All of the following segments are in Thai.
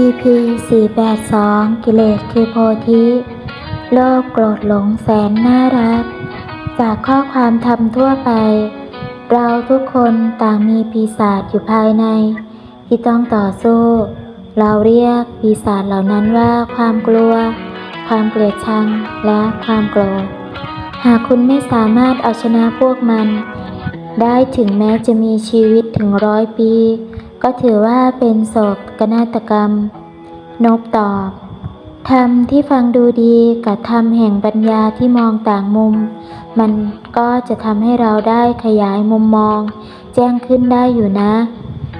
EP 482 กิเลสคือโพธิ โลภโกรธหลงแสนน่ารัก จากข้อความธรรมทั่วไป เราทุกคนต่างมีปีศาจอยู่ภายใน ที่ต้องต่อสู้ เราเรียกปีศาจเหล่านั้นว่าความกลัว ความเกลียดชัง และความโกรธ หากคุณไม่สามารถเอาชนะพวกมัน ได้ถึงแม้จะมีชีวิตถึงร้อยปี ก็ถือว่าเป็นโศกนาฏกรรม นบตอบธรรมที่ฟังดูดีกับธรรมแห่งปัญญาที่มองต่างมุม มันก็จะทำให้เราได้ขยายมุมมอง แจ้งขึ้นได้อยู่นะ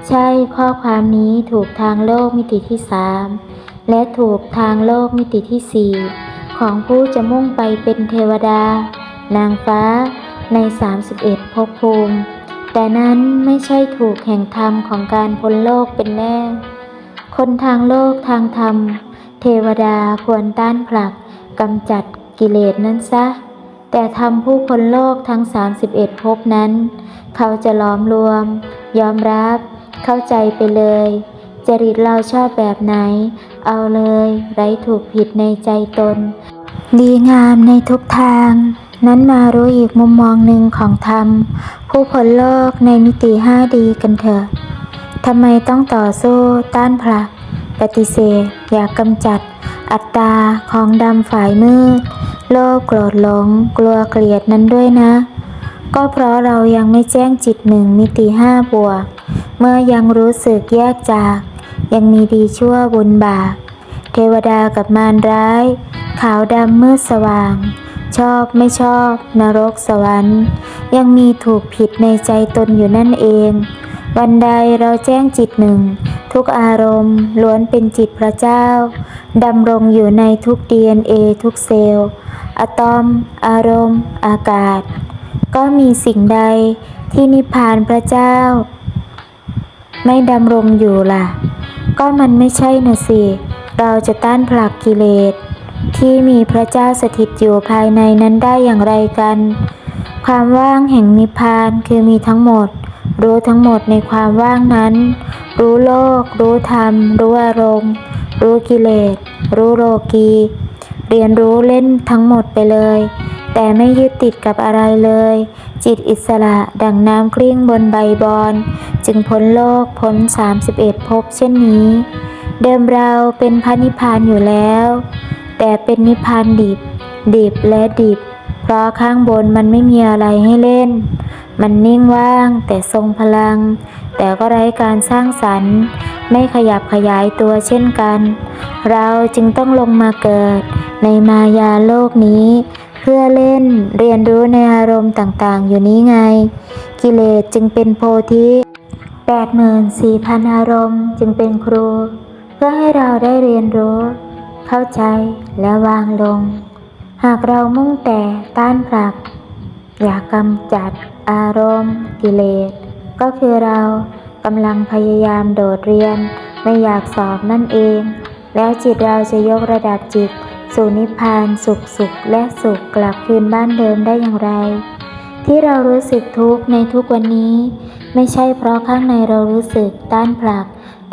ใช่ข้อความนี้ถูกทางโลกมิติที่สามและถูกทางโลกมิติที่สี่ของผู้จะมุ่งไปเป็นเทวดา นางฟ้าใน 31ภพภูมิ แต่นั้นไม่ใช่ถูกแห่งธรรมของการพ้นโลกเป็นแน่ คนทางโลกทางธรรม เทวดาควรต้านผลักกำจัดกิเลสนั้นซะ แต่ทำผู้พ้นโลกทั้ง 31ภพนั้น เขาจะล้อมรวม ยอมรับ เข้าใจไปเลย จริตเราชอบแบบไหน เอาเลย ไร้ถูกผิดในใจตน ดีงามในทุกทาง นั้นมารู้อีกมุมมองหนึ่งของธรรม ผู้พ้นโลกในมิติห้าดีกันเถอะทำไมต้องต่อสู้ต้านผลักปฏิเสธ อยากกำจัด อัตตาของดำฝ่ายมืด โลภโกรธหลง กลัวเกลียดนั้นด้วยนะ ก็เพราะเรายังไม่แจ้งจิตหนึ่งมิติห้าบวก เมื่อยังรู้สึกแยกจาก ยังมีดีชั่วบุญบาปเทวดากับมารร้าย ขาวดำมืดสว่าง ชอบไม่ชอบ นรกสวรรค์ ยังมีถูกผิดในใจตนอยู่นั่นเอง วันใดเราแจ้งจิตหนึ่ง ทุกอารมณ์ล้วนเป็นจิตพระเจ้าดำรงอยู่ในทุก DNA ทุกเซลล์อะตอม อารมณ์ อากาศ ก็มีสิ่งใดที่นิพพานพระเจ้า ไม่ดำรงอยู่ล่ะ ก็มันไม่ใช่น่ะสิ เราจะต้านผลักกิเลส ที่มีพระเจ้าสถิตอยู่ภายในนั้นได้อย่างไรกัน ความว่างแห่งนิพพานคือมีทั้งหมด รู้ทั้งหมดในความว่างนั้น รู้โลก รู้ธรรม รู้อารมณ์ รู้กิเลส รู้โลกี เรียนรู้เล่นทั้งหมดไปเลย แต่ไม่ยึดติดกับอะไรเลย จิตอิสระดังน้ำกลิ้งบนใบบอน จึงพ้นโลกพ้น 31ภพเช่นนี้ เดิมเราเป็นพระนิพพานอยู่แล้ว แต่เป็นนิพพานดิบ ดิบและดิบ เพราะข้างบนมันไม่มีอะไรให้เล่น มันนิ่งว่างแต่ทรงพลัง แต่ก็ไร้การสร้างสรรค์ ไม่ขยับขยายตัวเช่นกัน เราจึงต้องลงมาเกิด ในมายาโลกนี้ เพื่อเล่นเรียนรู้ในอารมณ์ต่างๆ อยู่นี้ไง กิเลสจึงเป็นโพธิ84,000 อารมณ์จึงเป็นครู เพื่อให้เราได้เรียนรู้ เข้าใจและวางลง หากเรามุ่งแต่ต้านผลัก อยากกำจัดอารมณ์ กิเลส ก็คือเรากำลังพยายามโดดเรียน ไม่อยากสอบนั่นเอง แล้วจิตเราจะยกระดับจิต สู่นิพพานสุขสุขและสุขกลับคืนบ้านเดิมได้อย่างไร ที่เรารู้สึกทุกข์ในทุกวันนี้ ไม่ใช่เพราะข้างในเรารู้สึกต้านผลัก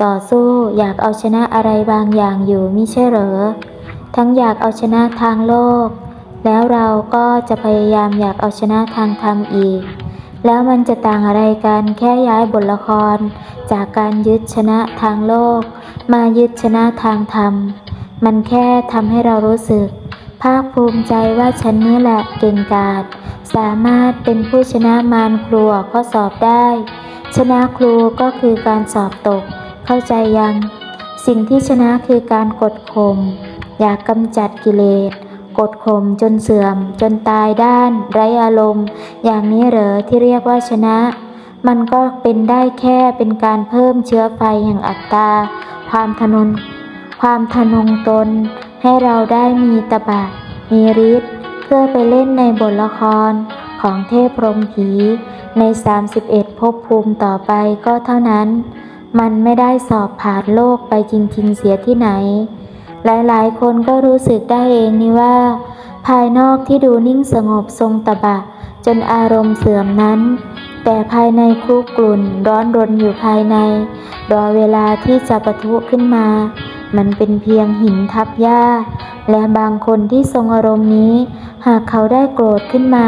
ต่อสู้อยากเอาชนะอะไรบางอย่างอยู่มิใช่เหรอ ทั้งอยากเอาชนะทางโลก แล้วเราก็จะพยายามอยากเอาชนะทางธรรมอีก แล้วมันจะต่างอะไรกันแค่ย้ายบทละคร จากการยึดชนะทางโลก มายึดชนะทางธรรม มันแค่ทำให้เรารู้สึก ภาคภูมิใจว่าฉันนี่แหละเก่งกาจสามารถเป็นผู้ชนะมารครูข้อสอบได้ ชนะครูก็คือการสอบตก เข้าใจยัง สิ่งที่ชนะคือการกดข่มอยากกำจัดกิเลส กดข่มจนเสื่อม จนตายด้าน ไรอารมณ์ อย่างนี้เหรอที่เรียกว่าชนะ มันก็เป็นได้แค่เป็นการเพิ่มเชื้อไฟแห่งอัตตา ความทะนน ความทะนงตน ให้เราได้มีตบะ มีฤทธิ์เพื่อไปเล่นในบทละครของเทพพรหมผี ใน 31ภพภูมิต่อไปก็เท่านั้น มันไม่ได้สอบผ่านโลกไปจริงๆเสียที่ไหน หลายๆ คนก็รู้สึกได้เองนี่ว่า ภายนอกที่ดูนิ่งสงบทรงตบะ จนอารมณ์เสื่อมนั้น แต่ภายในคลุกกลุ่นร้อนรนอยู่ภายใน รอเวลาที่จะปะทุขึ้นมา มันเป็นเพียงหินทับหญ้า และบางคนที่ทรงอารมณ์นี้ หากเขาได้โกรธขึ้นมา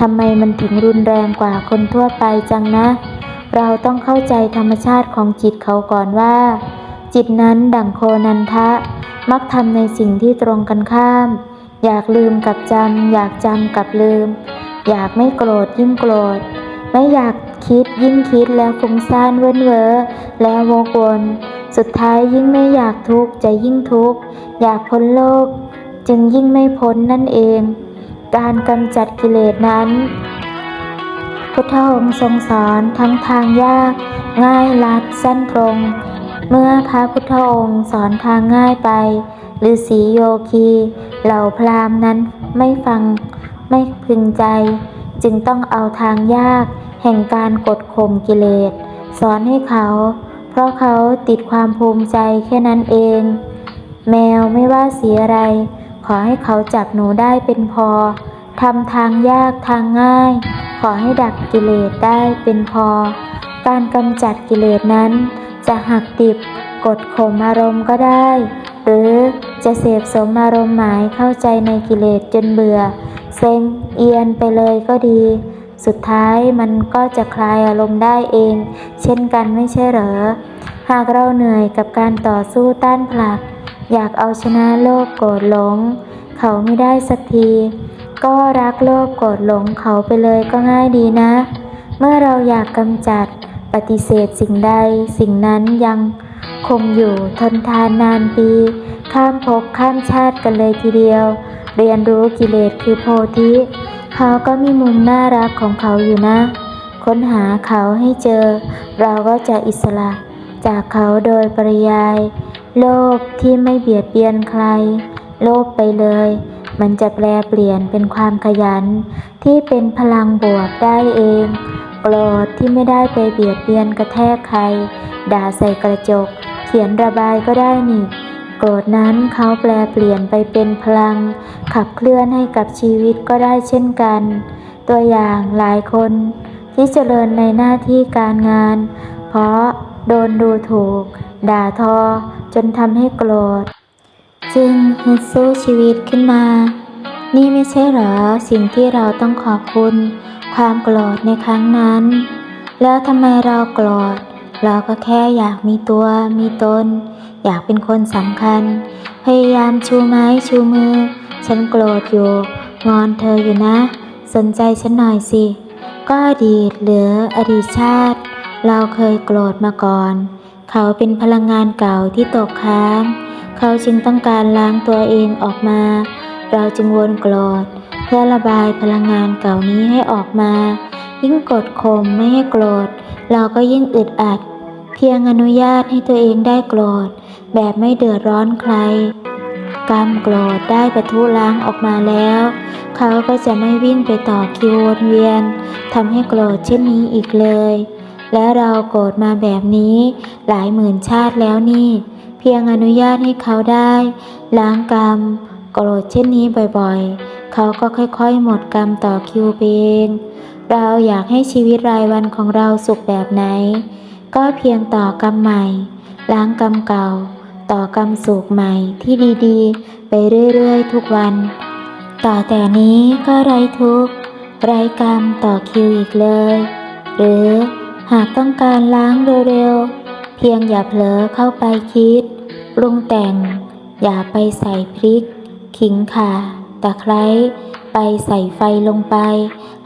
ทำไมมันถึงรุนแรงกว่าคนทั่วไปจังนะ เราต้องเข้าใจธรรมชาติของจิตเขาก่อนว่า จิตนั้นดั่งโคนันทะ มักทำในสิ่งที่ตรงกันข้าม อยากลืมกับจำอยากจำกับลืม อยากไม่โกรธยิ่งโกรธ ไม่อยากคิดยิ่งคิดแล้วฟุ้งซ่านเว้นเวอแล้ววกวน สุดท้ายยิ่งไม่อยากทุกข์จะยิ่งทุกข์อยากพ้นโลก จึงยิ่งไม่พ้นนั่นเอง การกำจัดกิเลสนั้น ทธองค์ทรงสอนทั้งทางยาก ง่ายลัดสั้นตรง เมื่อพระพุทธองค์สอนทางง่ายไปฤาษีโยคี เหล่าพราหมณ์นั้นไม่ฟังไม่พึงใจ จึงต้องเอาทางยาก แห่งการกดข่มกิเลส สอนให้เขา เพราะเขาติดความภูมิใจแค่นั้นเอง แมวไม่ว่าสีอะไร ขอให้เขาจับหนูได้เป็นพอทำทางยากทางง่าย ขอให้ดักกิเลสได้เป็นพอ การกำจัดกิเลสนั้น จะหักติบกดข่มอารมณ์ก็ได้ หรือจะเสพสมอารมณ์หมายเข้าใจในกิเลสจนเบื่อ เซ็งเอียนไปเลยก็ดี สุดท้ายมันก็จะคลายอารมณ์ได้เอง เช่นกันไม่ใช่เหรอ หากเราเหนื่อยกับการต่อสู้ต้านผลัก อยากเอาชนะโลภโกรธหลง เขาไม่ได้สักที ก็รักโลภโกรธหลงเขาไปเลยก็ง่ายดีนะ เมื่อเราอยากกำจัดปฏิเสธสิ่งใด สิ่งนั้นยังคงอยู่ทนทานนานปี ข้ามภพข้ามชาติกันเลยทีเดียว เรียนรู้กิเลสคือโพธิ เขาก็มีมุมน่ารักของเขาอยู่นะ ค้นหาเขาให้เจอ เราก็จะอิสระจากเขาโดยปริยาย โลภที่ไม่เบียดเบียนใคร โลภไปเลย มันจะแปลเปลี่ยนเป็นความขยัน ที่เป็นพลังบวกได้เอง โกรธที่ไม่ได้ไปเบียดเบียนกระแทกใคร ด่าใส่กระจก เขียนระบายก็ได้นี่ โกรธนั้นเขาแปลเปลี่ยนไปเป็นพลัง ขับเคลื่อนให้กับชีวิตก็ได้เช่นกัน ตัวอย่างหลายคน ที่เจริญในหน้าที่การงาน เพราะโดนดูถูก ด่าทอ จนทำให้โกรธ จึงฮึดสู้ชีวิตขึ้นมา นี่ไม่ใช่หรอสิ่งที่เราต้องขอบคุณ ความโกรธในครั้งนั้น แล้วทำไมเราโกรธเราก็แค่อยากมีตัวมีตน อยากเป็นคนสำคัญ พยายามชูไม้ชูมือ ฉันโกรธอยู่งอนเธออยู่นะ สนใจฉันหน่อยสิ ก็อดีตเหลืออดีตชาติ เราเคยโกรธมาก่อน เขาเป็นพลังงานเก่าที่ตกค้าง เขาจึงต้องการล้างตัวเองออกมา เราจึงวนโกรธเพื่อระบายพลังงานเก่านี้ให้ออกมา ยิ่งกดข่มไม่ให้โกรธ เราก็ยิ่งอึดอัด เพียงอนุญาตให้ตัวเองได้โกรธ แบบไม่เดือดร้อนใคร กรรมโกรธได้ประทุล้างออกมาแล้ว เขาก็จะไม่วิ่งไปต่อคิววนเวียนทำให้โกรธเช่นนี้อีกเลยและเราโกรธมาแบบนี้หลายหมื่นชาติแล้วนี่ เพียงอนุญาตให้เขาได้ ล้างกรรม โกรธเช่นนี้บ่อยๆ เขาก็ค่อยๆ หมดกรรมต่อคิวเองเราอยากให้ชีวิตรายวันของเราสุขแบบไหน ก็เพียงต่อกรรมใหม่ ล้างกรรมเก่า ต่อกรรมสุขใหม่ที่ดีๆ ไปเรื่อยๆ ทุกวัน ต่อแต่นี้ก็ไร้ทุกข์ไร้กรรมต่อคิวอีกเลย หรือหากต้องการล้างเร็วๆ เพียงอย่าเผลอเข้าไปคิด ปรุงแต่ง อย่าไปใส่พริก ขิงข่าตะไคร้ไปใส่ไฟลงไป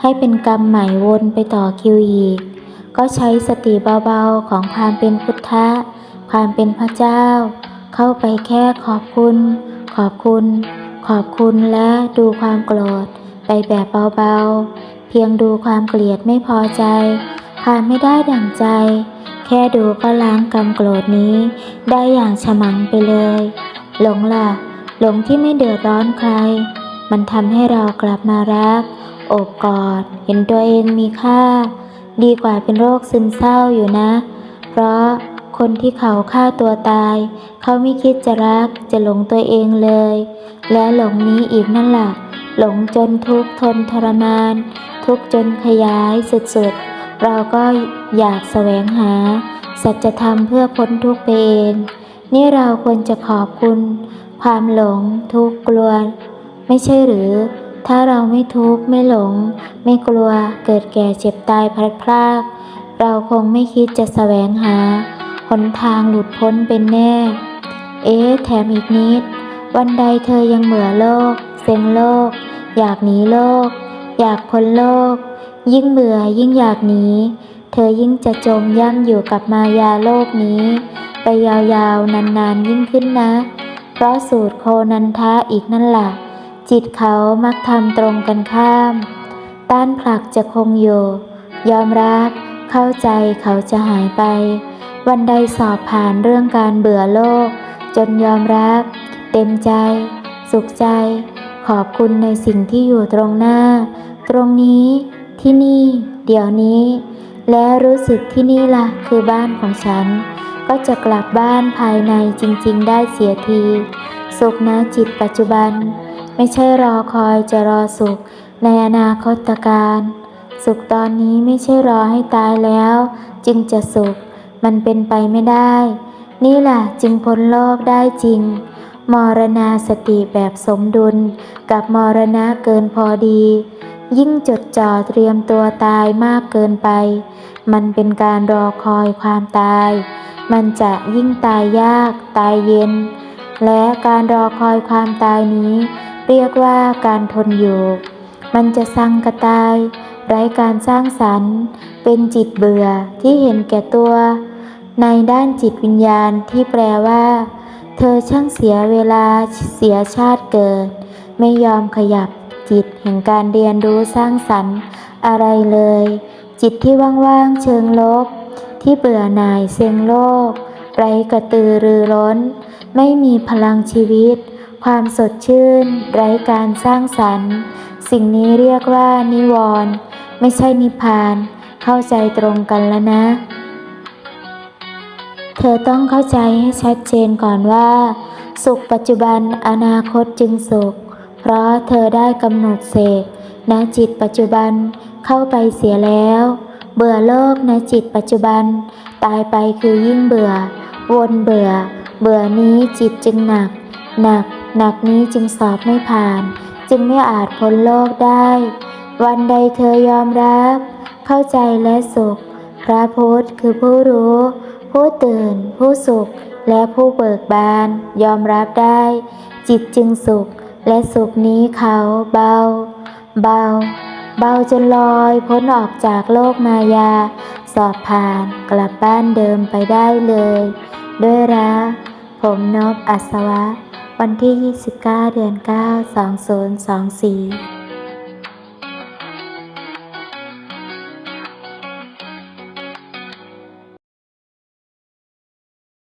ให้เป็นกรรมใหม่วนไปต่อคิวอีก ก็ใช้สติเบาๆของความเป็นพุทธะ ความเป็นพระเจ้า เข้าไปแค่ขอบคุณ ขอบคุณ ขอบคุณและดูความโกรธ ไปแบบเบาๆ เพียงดูความเกลียดไม่พอใจผ่านไม่ได้ดั่งใจ แค่ดูก็ล้างกรรมโกรธนี้ ได้อย่างฉมังไปเลย หลงล่ะ หลงที่ไม่เดือดร้อนใคร มันทำให้เรากลับมารักอบกอด เห็นตัวเองมีค่า ดีกว่าเป็นโรคซึมเศร้าอยู่นะ เพราะคนที่เขาฆ่าตัวตาย เขาไม่คิดจะรักจะหลงตัวเองเลย และหลงนี้อีกนั่นแหละหลงจนทุกข์ทนทรมาน ทุกข์จนขยายสุดๆ เราก็อยากแสวงหา สัจธรรมเพื่อพ้นทุกข์ไปเอง นี่เราควรจะขอบคุณ ความหลงทุกข์กลัว ไม่ใช่หรือ ถ้าเราไม่ทุกข์ไม่หลง ไม่กลัวเกิดแก่เจ็บตายพลัดพราก เราคงไม่คิดจะแสวงหาหนทางหลุดพ้นเป็นแน่ เอ๊ะแถมอีกนิด วันใดเธอยังเบื่อโลก เซ็งโลก อยากหนีโลก อยากพ้นโลก ยิ่งเบื่อยิ่งอยากหนีเธอยิ่งจะจมย่ำอยู่กับมายาโลกนี้ ไปยาวๆ นานๆ ยิ่งขึ้นนะ เพราะสูตรโคนันทะอีกนั่นแหละจิตเขามักทำตรงกันข้าม ต้านผลักจะคงอยู่ ยอมรับเข้าใจเขาจะหายไป วันใดสอบผ่านเรื่องการเบื่อโลก จนยอมรับ เต็มใจ สุขใจ ขอบคุณในสิ่งที่อยู่ตรงหน้า ตรงนี้ ที่นี่ เดี๋ยวนี้ และรู้สึกที่นี่ล่ะคือบ้านของฉัน ก็จะกลับบ้านภายในจริง ๆ ได้เสียที สุขนะจิตปัจจุบัน ไม่ใช่รอคอยจะรอสุขในอนาคตการสุขตอนนี้ไม่ใช่รอให้ตายแล้ว จึงจะสุข มันเป็นไปไม่ได้ นี่แหละจึงพ้นโลกได้จริง มรณาสติแบบสมดุล กับมรณะเกินพอดี ยิ่งจดจ่อเตรียมตัวตายมากเกินไป มันเป็นการรอคอยความตาย มันจะยิ่งตายยาก ตายเย็น และการรอคอยความตายนี้ เรียกว่าการทนอยู่ มันจะสร้างกระตาย ไร้การสร้างสรรค์ เป็นจิตเบื่อที่เห็นแก่ตัว ในด้านจิตวิญญาณที่แปลว่า เธอช่างเสียเวลาเสียชาติเกิด ไม่ยอมขยับ จิตแห่งการเรียนรู้สร้างสรรค์ อะไรเลย จิตที่ว่างๆเชิงลบ ที่เบื่อหน่ายเซ็งโลก ไรกระตือรือร้น ไม่มีพลังชีวิต ความสดชื่น ไร้การสร้างสรรค์ สิ่งนี้เรียกว่านิวรณ์ไม่ใช่นิพาน เข้าใจตรงกันแล้วนะ เธอต้องเข้าใจให้ชัดเจนก่อนว่า สุขปัจจุบันอนาคตจึงสุข ราะเธอได้กำหนดเสกณจิตปัจจุบันเข้าไปเสียแล้ว เบื่อโลกณจิตปัจจุบัน ตายไปคือยิ่งเบื่อ วนเบื่อ เบื่อนี้จิตจึงหนัก หนัก หนักนี้จึงสอบไม่ผ่าน จึงไม่อาจพ้นโลกได้ วันใดเธอยอมรับ เข้าใจและสุข พระพุทธคือผู้รู้ ผู้ตื่น ผู้สุขและผู้เบิกบานยอมรับได้ จิตจึงสุข และสุขนี้เขาเบา เบา เบาจนลอยพ้นออกจากโลกมายา สอบผ่านกลับบ้านเดิมไปได้เลย ด้วยรักผมนบอัศวะ วันที่ 29 เดือน 9 2024